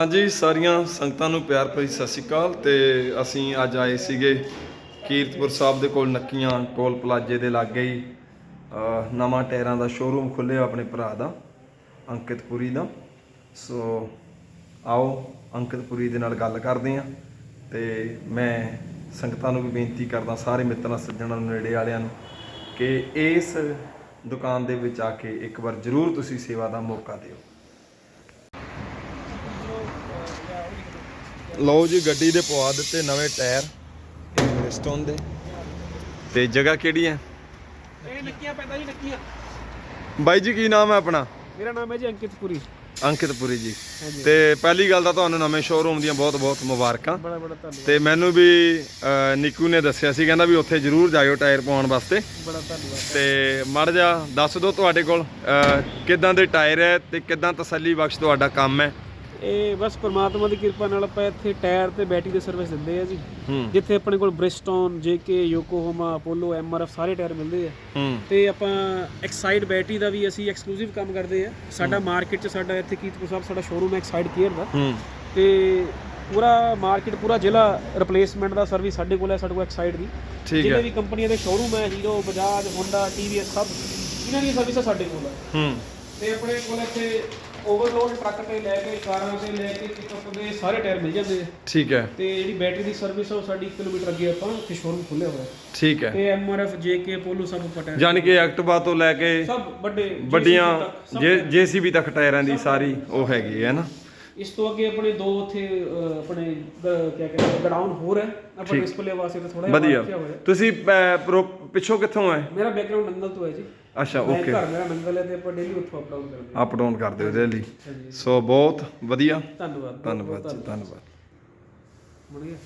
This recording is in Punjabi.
ਹਾਂਜੀ, ਸਾਰੀਆਂ ਸੰਗਤਾਂ ਨੂੰ ਪਿਆਰ ਭਰੀ ਸਤਿ ਸ਼੍ਰੀ ਅਕਾਲ ਤੇ ਅਸੀਂ ਅੱਜ ਆਏ ਸੀਗੇ ਕੀਰਤਪੁਰ ਸਾਹਿਬ ਦੇ ਕੋਲ ਨੱਕੀਆਂ ਟੋਲ ਪਲਾਜੇ ਦੇ ਲਾਗੇ ਹੀ। ਨਵਾਂ ਟਾਇਰਾਂ ਦਾ ਸ਼ੋਰੂਮ ਖੁੱਲ੍ਹਿਆ ਆਪਣੇ ਭਰਾ ਦਾ, ਅੰਕਿਤਪੁਰੀ ਦਾ। ਸੋ ਆਓ ਅੰਕਿਤ ਪੁਰੀ ਦੇ ਨਾਲ ਗੱਲ ਕਰਦੇ ਹਾਂ ਤੇ ਮੈਂ ਸੰਗਤਾਂ ਨੂੰ ਵੀ ਬੇਨਤੀ ਕਰਦਾ ਸਾਰੇ ਮਿੱਤਰਾਂ, ਸੱਜਣਾਂ ਨੂੰ, ਨੇੜੇ ਵਾਲਿਆਂ ਨੂੰ ਕਿ ਇਸ ਦੁਕਾਨ ਦੇ ਵਿੱਚ ਆ ਕੇ ਇੱਕ ਵਾਰ ਜ਼ਰੂਰ ਤੁਸੀਂ ਸੇਵਾ ਦਾ ਮੌਕਾ ਦਿਓ। ਲਓ ਜੀ ਗੱਡੀ ਦੇ ਪਵਾ ਦਿੱਤੇ ਨਵੇਂ ਟਾਇਰ ਇੰਗਲਿਸਟਨ ਦੇ। ਤੇ ਜਗ੍ਹਾ ਕਿਹੜੀ ਹੈ? ਇਹ ਨੱਕੀਆਂ ਪੈਂਦਾ ਜੀ ਨੱਕੀਆਂ। ਬਾਈ ਜੀ ਕੀ ਨਾਮ ਹੈ ਆਪਣਾ? ਮੇਰਾ ਨਾਮ ਹੈ ਜੀ ਅੰਕਿਤ ਪੁਰੀ। ਅੰਕਿਤਪੁਰੀ ਜੀ। ਤੇ ਪਹਿਲੀ ਗੱਲ ਤਾਂ ਤੁਹਾਨੂੰ ਨਵੇਂ ਸ਼ੋਰੂਮ ਦੀਆਂ ਬਹੁਤ ਬਹੁਤ ਮੁਬਾਰਕਾਂ। ਬੜਾ ਬੜਾ ਧੰਨਵਾਦ। ਤੇ ਮੈਨੂੰ ਵੀ ਨਿੱਕੂ ਨੇ ਦੱਸਿਆ ਸੀ ਕਹਿੰਦਾ ਵੀ ਉੱਥੇ ਜ਼ਰੂਰ ਜਾਇਓ ਟਾਇਰ ਪਵਾਉਣ ਵਾਸਤੇ। ਬੜਾ ਧੰਨਵਾਦ। ਤੇ ਮੜ ਜਾ ਦੱਸ ਦਿਓ ਤੁਹਾਡੇ ਕੋਲ ਕਿੱਦਾਂ ਦੇ ਟਾਇਰ ਹੈ ਤੇ ਕਿੱਦਾਂ ਤਸੱਲੀ ਬਖਸ਼ ਤੁਹਾਡਾ ਕੰਮ ਹੈ? ਇਹ ਬਸ ਪ੍ਰਮਾਤਮਾ ਦੀ ਕਿਰਪਾ ਨਾਲ ਆਪਾਂ ਇੱਥੇ ਟਾਇਰ ਤੇ ਬੈਟਰੀ ਦੀ ਸਰਵਿਸ ਦਿੰਦੇ ਆ ਜੀ। ਜਿੱਥੇ ਆਪਣੇ ਕੋਲ Bridgestone JK Yokohama Apollo MRF ਸਾਰੇ ਟਾਇਰ ਮਿਲਦੇ ਆ। ਤੇ ਆਪਾਂ ਐਕਸਾਈਡ ਬੈਟਰੀ ਦਾ ਵੀ ਅਸੀਂ ਐਕਸਕਲੂਸਿਵ ਕੰਮ ਕਰਦੇ ਆ। ਸਾਡਾ ਮਾਰਕੀਟ 'ਚ ਸਾਡਾ ਇੱਥੇ ਕੀਰਤਪੁਰ ਸਾਹਿਬ ਸਾਡਾ ਸ਼ੋਰੂਮ ਹੈ ਐਕਸਾਈਡ ਕੇਅਰ ਦਾ। ਤੇ ਪੂਰਾ ਮਾਰਕੀਟ ਪੂਰਾ ਜ਼ਿਲ੍ਹਾ ਰਿਪਲੇਸਮੈਂਟ ਦਾ ਸਰਵਿਸ ਸਾਡੇ ਕੋਲ ਹੈ ਸਾਡੇ ਕੋਲ ਐਕਸਾਈਡ ਦੀ। ਜਿੰਨੇ ਵੀ ਕੰਪਨੀਆਂ ਦੇ ਸ਼ੋਰੂਮ ਹੈ ਹੀਰੋ ਬਜਾਜ ਹੋਂਡਾ ਟੀਵੀਐਸ ਸਭ ਇਹਨਾਂ ਦੀ ਸਰਵਿਸ ਸਾਡੇ ਕੋਲ ਹੂੰ। ਤੇ ਆਪਣੇ ਕੋਲ ਇੱਥੇ ਓਵਰਲੋਡ ਟਰੱਕ ਤੇ ਲੈ ਕੇ ਕਾਰਾਂ ਤੇ ਲੈ ਕੇ ਪਿਕਅਪ ਦੇ ਸਾਰੇ ਟਾਇਰ ਮਿਲ ਜਾਂਦੇ ਆ। ਠੀਕ ਹੈ। ਤੇ ਜਿਹੜੀ ਬੈਟਰੀ ਦੀ ਸਰਵਿਸ ਆ ਉਹ ਸਾਡੀ 1 ਕਿਲੋਮੀਟਰ ਅੱਗੇ ਆਪਾਂ ਇੱਥੇ ਸ਼ੋਰੂਮ ਖੁੱਲਿਆ ਹੋਇਆ। ਠੀਕ ਹੈ। ਤੇ ਐਮਆਰਐਫ ਜੇਕੇ ਪੋਲੋ ਸਭ ਟਾਇਰ ਯਾਨੀ ਕਿ ਐਕਟਿਵਾ ਤੋਂ ਲੈ ਕੇ ਸਭ ਵੱਡੇ ਵੱਡੀਆਂ ਜੀਸੀਬੀ ਤੱਕ ਟਾਇਰਾਂ ਦੀ ਸਾਰੀ ਉਹ ਹੈਗੀ ਹੈ ਨਾ। ਇਸ ਤੋਂ ਅੱਗੇ ਆਪਣੇ ਦੋ ਉੱਥੇ ਅਹ, ਆਪਣੇ ਗ- ਕਿਆ ਕਹਿੰਦੇ ਗਡਾਊਨ ਹੋਰ ਹੈ। ਆਪਾਂ ਡਿਸਪਲੇ ਵਾਸਤੇ ਤਾਂ ਥੋੜਾ ਵਧੀਆ। ਤੁਸੀਂ ਅਹ, ਪ੍ਰੋ- ਪਿੱਛੋਂ ਕਿੱਥੋਂ ਹੈ ਮੇਰਾ ਬੈਕਗ੍ਰਾਉਂਡ ਨੰਗਲ ਤੋਂ ਹੈ ਜੀ। ਅੱਛਾ ਮੈਂ ਓਕੇ ਘਰ ਮੇਰਾ ਨੰਗਲ ਹੈ ਤੇ ਆਪਾਂ ਡੇਲੀ ਉੱਥੋਂ ਅਪ ਡਾਊਨ ਕਰਦੇ ਹਾਂ। ਅਪ ਡਾਊਨ ਕਰਦੇ ਹੋ ਹਾਂਜੀ। ਸੋ ਬਹੁਤ ਵਧੀਆ। ਧੰਨਵਾਦ ਧੰਨਵਾਦ ਜੀ ਧੰਨਵਾਦ। ਬਣ ਗਿਆ।